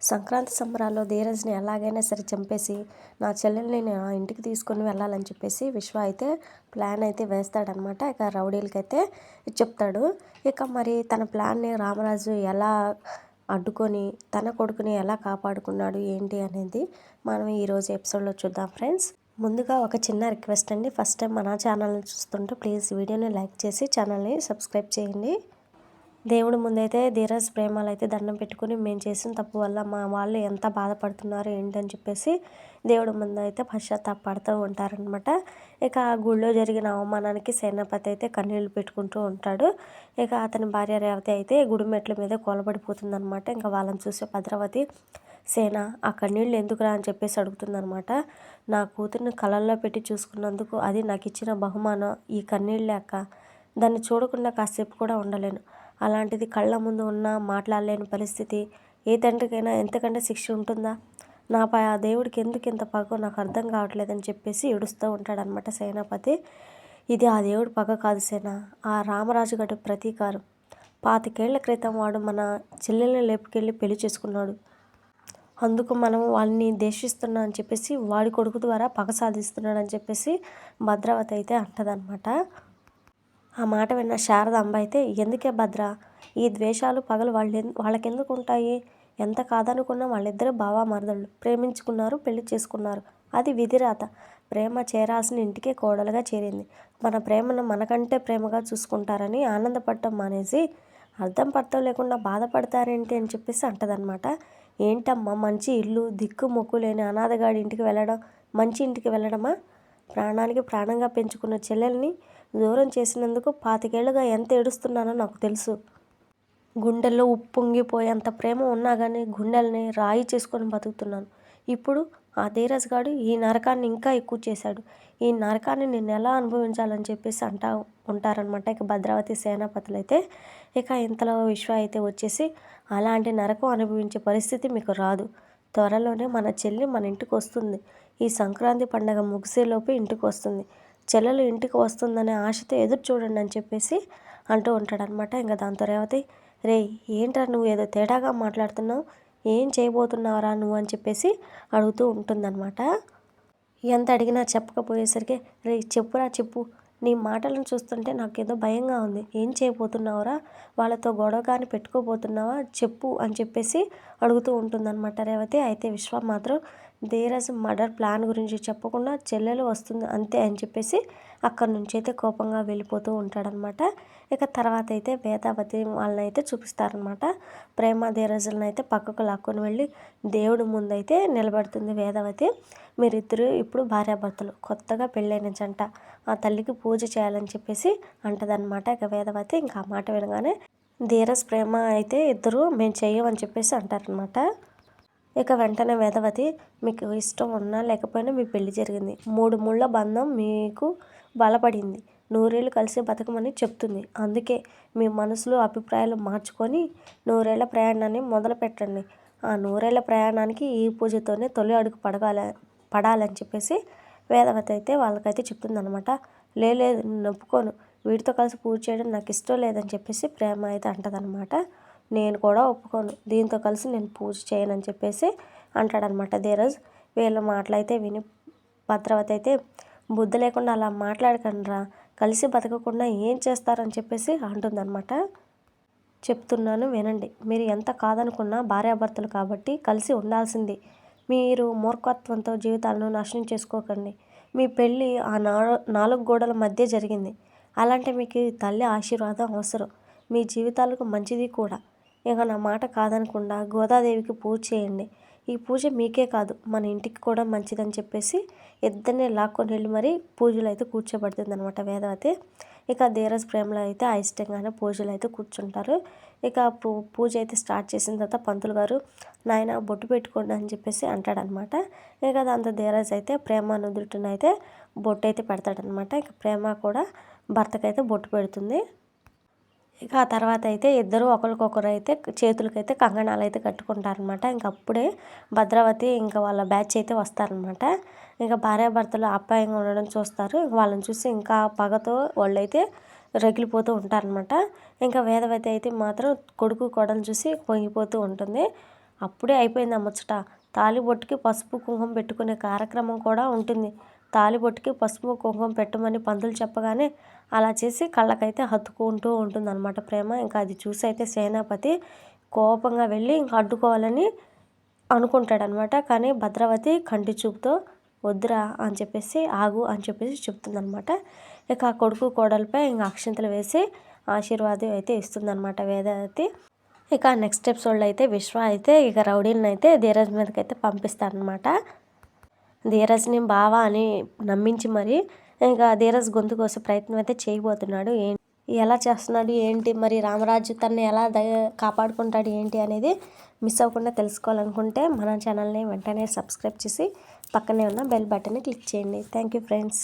సంక్రాంతి సంబరాల్లో ధీరజ్ని ఎలాగైనా సరే చంపేసి నా చెల్లెల్ని నా ఇంటికి తీసుకొని వెళ్ళాలని చెప్పేసి విశ్వ అయితే ప్లాన్ అయితే వేస్తాడనమాట. ఇక రౌడీలకైతే చెప్తాడు. ఇక మరి తన ప్లాన్ని రామరాజు ఎలా అడ్డుకొని తన కొడుకుని ఎలా కాపాడుకున్నాడు ఏంటి అనేది మనం ఈరోజు ఎపిసోడ్లో చూద్దాం ఫ్రెండ్స్. ముందుగా ఒక చిన్న రిక్వెస్ట్ అండి. ఫస్ట్ టైం మన ఛానల్ని చూస్తుంటే ప్లీజ్ వీడియోని లైక్ చేసి ఛానల్ని సబ్స్క్రైబ్ చేయండి. దేవుడి ముందైతే ధీరజ్ ప్రేమలు అయితే దండం పెట్టుకుని మేము చేసిన తప్పు వల్ల మా వాళ్ళు ఎంత బాధపడుతున్నారు ఏంటని చెప్పేసి దేవుడి ముందు అయితే పశ్చాత్తాపడుతూ ఉంటారనమాట ఇక ఆ గుళ్ళో జరిగిన అవమానానికి సేనాపతి అయితే కన్నీళ్ళు పెట్టుకుంటూ ఉంటాడు. ఇక అతని భార్య రేవతి అయితే గుడి మెట్ల మీద కూలబడిపోతుంది అనమాట ఇంకా వాళ్ళని చూసే భద్రావతి సేన ఆ కన్నీళ్ళు ఎందుకురా? అని చెప్పేసి అడుగుతుందనమాట నా కూతుర్ని కళల్లో పెట్టి చూసుకున్నందుకు అది నాకు ఇచ్చిన బహుమానం. ఈ కన్నీళ్ళు లేక దాన్ని చూడకుండా కాసేపు కూడా ఉండలేను. అలాంటిది కళ్ళ ముందు ఉన్న మాట్లాడలేని పరిస్థితి. ఏ తండ్రికైనా ఎంతకంటే శిక్ష ఉంటుందా? నాపై ఆ దేవుడికి ఎందుకు ఇంత పగ? నాకు అర్థం కావట్లేదని చెప్పేసి ఏడుస్తూ ఉంటాడనమాట సేనాపతి. ఇది ఆ దేవుడి పగ కాదు సేన. ఆ రామరాజు గడి ప్రతీకారం. పాతికేళ్ళ క్రితం వాడు మన చెల్లెల్ని లేపుకెళ్ళి పెళ్ళి చేసుకున్నాడు. అందుకు మనం వాళ్ళని దేశిస్తున్నా అని చెప్పేసి వాడి కొడుకు ద్వారా పగ సాధిస్తున్నాడని చెప్పేసి భద్రావతి అయితే అంటదనమాట ఆ మాట విన్న శారద అంబ అయితే ఎందుకే భద్ర? ఈ ద్వేషాలు పగలు వాళ్ళ వాళ్ళకెందుకు ఉంటాయి ఎంత కాదనుకున్నా వాళ్ళిద్దరు బావా మరదళ్ళు ప్రేమించుకున్నారు పెళ్ళి చేసుకున్నారు. అది విధిరాత. ప్రేమ చేరాల్సిన ఇంటికే కోడలుగా చేరింది. మన ప్రేమను మనకంటే ప్రేమగా చూసుకుంటారని ఆనందపడటం మానేసి అర్థం పడతాం లేకుండా బాధపడతారేంటి అని చెప్పేసి అంటదనమాట ఏంటమ్మా? మంచి ఇల్లు దిక్కు మొక్కు లేని అనాథగాడి ఇంటికి వెళ్ళడం మంచి ఇంటికి వెళ్ళడమా? ప్రాణానికి ప్రాణంగా పెంచుకున్న చెల్లెల్ని దూరం చేసినందుకు పాతికేళ్ళుగా ఎంత ఏడుస్తున్నానో నాకు తెలుసు. గుండెల్లో ఉప్పొంగిపోయేంత ప్రేమ ఉన్నా కానీ గుండెల్ని రాయి చేసుకొని బతుకుతున్నాను. ఇప్పుడు ఆ ధీరజ్ గాడు ఈ నరకాన్ని ఇంకా ఎక్కువ చేశాడు. ఈ నరకాన్ని నేను ఎలా అనుభవించాలని చెప్పేసి అంటా ఉంటారనమాట ఇక భద్రావతి సేనాపతులు అయితే ఇక ఇంతలో విశ్వ అయితే వచ్చేసి అలాంటి నరకం అనుభవించే పరిస్థితి మీకు రాదు. త్వరలోనే మన చెల్లి మన ఇంటికి వస్తుంది. ఈ సంక్రాంతి పండగ ముగిసేలోపు ఇంటికి వస్తుంది చెల్లెలు ఇంటికి వస్తుందనే ఆశతో ఎదురు చూడండి అని చెప్పేసి అంటూ ఉంటాడనమాట ఇంకా దాంతో రేవతి రే ఏంట్రా నువ్వు ఏదో తేడాగా మాట్లాడుతున్నావు? ఏం చేయబోతున్నావురా నువ్వు? అని చెప్పేసి అడుగుతూ ఉంటుందన్నమాట. ఎంత అడిగినా చెప్పకపోయేసరికి రే చెప్పురా చెప్పు. నీ మాటలను చూస్తుంటే నాకేదో భయంగా ఉంది. ఏం చేయబోతున్నావురా? వాళ్ళతో గొడవ కానీ పెట్టుకోబోతున్నావా? చెప్పు అని చెప్పేసి అడుగుతూ ఉంటుందన్నమాట రేవతి. అయితే విశ్వ మాత్రం ధీరజ్ మర్డర్ ప్లాన్ గురించి చెప్పకుండా చెల్లెలు వస్తుంది అంతే అని చెప్పేసి అక్కడి నుంచి అయితే కోపంగా వెళ్ళిపోతూ ఉంటాడనమాట. ఇక తర్వాత అయితే వేదావతి వాళ్ళని అయితే చూపిస్తారనమాట. ప్రేమ ధీరజులను అయితే పక్కకు లాక్కొని వెళ్ళి దేవుడి ముందైతే నిలబడుతుంది వేదవతి. మీరిద్దరు ఇప్పుడు భార్యాభర్తలు కొత్తగా పెళ్ళైన జంట. ఆ తల్లికి పూజ చేయాలని చెప్పేసి అంటదనమాట. ఇక వేదవతి ఇంకా ఆ మాట వినగానే ధీరజ్ ప్రేమ అయితే ఇద్దరు మేము చెయ్యమని చెప్పేసి అంటారనమాట. ఇక వెంటనే వేదవతి మీకు ఇష్టం ఉన్నా లేకపోయినా మీ పెళ్ళి జరిగింది. మూడు ముళ్ళ బంధం మీకు బలపడింది. నూరేళ్ళు కలిసి బతకమని చెప్తుంది. అందుకే మీ మనసులో అభిప్రాయాలు మార్చుకొని నూరేళ్ళ ప్రయాణాన్ని మొదలు పెట్టండి ఆ నూరేళ్ళ ప్రయాణానికి ఈ పూజతోనే తొలి అడుగు పడగాల పడాలని చెప్పేసి వేదవతి అయితే వాళ్ళకైతే చెప్తుందనమాట లేదు నొప్పుకోను. వీటితో కలిసి పూజ చేయడం నాకు ఇష్టం లేదని చెప్పేసి ప్రేమ అయితే అంటదనమాట నేను కూడా ఒప్పుకోను. దీంతో కలిసి నేను పూజ చేయనని చెప్పేసి అంటాడనమాట ధీరజ్. వీళ్ళ మాటలైతే విని భద్రవతి అయితే బుద్ధి లేకుండా అలా మాట్లాడకండిరా. కలిసి బతకకుండా ఏం చేస్తారని చెప్పేసి అంటుందన్నమాట చెప్తున్నాను వినండి. మీరు ఎంత కాదనుకున్నా భార్యాభర్తలు కాబట్టి కలిసి ఉండాల్సింది. మీరు మూర్ఖత్వంతో జీవితాలను నాశనం చేసుకోకండి. మీ పెళ్ళి ఆ నాలుగు గోడల మధ్య జరిగింది. అలాంటి మీకు తల్లి ఆశీర్వాదం అవసరం. మీ జీవితాలకు మంచిది కూడా. ఇక నా మాట కాదనకుండా గోదాదేవికి పూజ చేయండి. ఈ పూజ మీకే కాదు మన ఇంటికి కూడా మంచిదని చెప్పేసి ఇద్దరిని లాక్కొని వెళ్ళి మరి పూజలు అయితే కూర్చోబడుతుంది అనమాట వేదవతి. ఇక ధీరజ్ ప్రేమలో అయితే అయిష్టంగానే పూజలు అయితే కూర్చుంటారు. ఇక పూజ అయితే స్టార్ట్ చేసిన తర్వాత పంతులు గారు నాయన బొట్టు పెట్టుకోండి అని చెప్పేసి అంటాడనమాట ఇక దాంతో ధీరజ్ అయితే ప్రేమ నుదుటినైతే బొట్టు అయితే పెడతాడనమాట ఇక ప్రేమ కూడా భర్తకైతే బొట్టు పెడుతుంది. ఇక ఆ తర్వాత అయితే ఇద్దరు ఒకరికొకరు అయితే చేతులకైతే కంగణాలు అయితే కట్టుకుంటారనమాట ఇంక అప్పుడే భద్రావతి ఇంకా వాళ్ళ బ్యాచ్ అయితే వస్తారనమాట ఇంకా భార్యాభర్తలు అప్పాయంగా ఉండడం చూస్తారు. వాళ్ళని చూసి ఇంకా పగతో వాళ్ళైతే రగిలిపోతూ ఉంటారనమాట ఇంకా వేదవతి అయితే మాత్రం కొడుకు కొడలు చూసి పొంగిపోతూ ఉంటుంది. అప్పుడే అయిపోయింది ఆ ముచ్చట. తాలిబొట్టుకి పసుపు కుంకుమ పెట్టుకునే కార్యక్రమం కూడా ఉంటుంది. తాలిబొట్టుకి పసుపు కుంకుమ పెట్టమని పంతులు చెప్పగానే అలా చేసి కళ్ళకైతే హత్తుకుంటూ ఉంటుందన్నమాట ప్రేమ. ఇంకా అది చూసి అయితే సేనాపతి కోపంగా వెళ్ళి ఇంకా అడ్డుకోవాలని అనుకుంటాడనమాట కానీ భద్రావతి కంటి చూపుతో వద్దురా అని చెప్పేసి ఆగు అని చెప్పేసి చెప్తుందనమాట ఇక ఆ కొడుకు కోడలపై ఇంకా అక్షంతలు వేసి ఆశీర్వాదం అయితే ఇస్తుందనమాట వేదవతి ఇక నెక్స్ట్ ఎపిసోడ్లో అయితే విశ్వ అయితే ఇక రౌడీలను అయితే ధీరజ్ మీదకి అయితే పంపిస్తారనమాట ధీరజ్ని బావా అని నమ్మించి మరి ఇంకా ధీరజ్ గొంతు కోసే ప్రయత్నం అయితే చేయబోతున్నాడు. ఏ ఎలా చేస్తున్నాడు? ఏంటి? మరి రామరాజు తనని ఎలా ద కాపాడుకుంటాడు? ఏంటి అనేది మిస్ అవ్వకుండా తెలుసుకోవాలనుకుంటే మన ఛానల్ని వెంటనే సబ్స్క్రైబ్ చేసి పక్కనే ఉన్న బెల్ బటన్ని క్లిక్ చేయండి. Thank you friends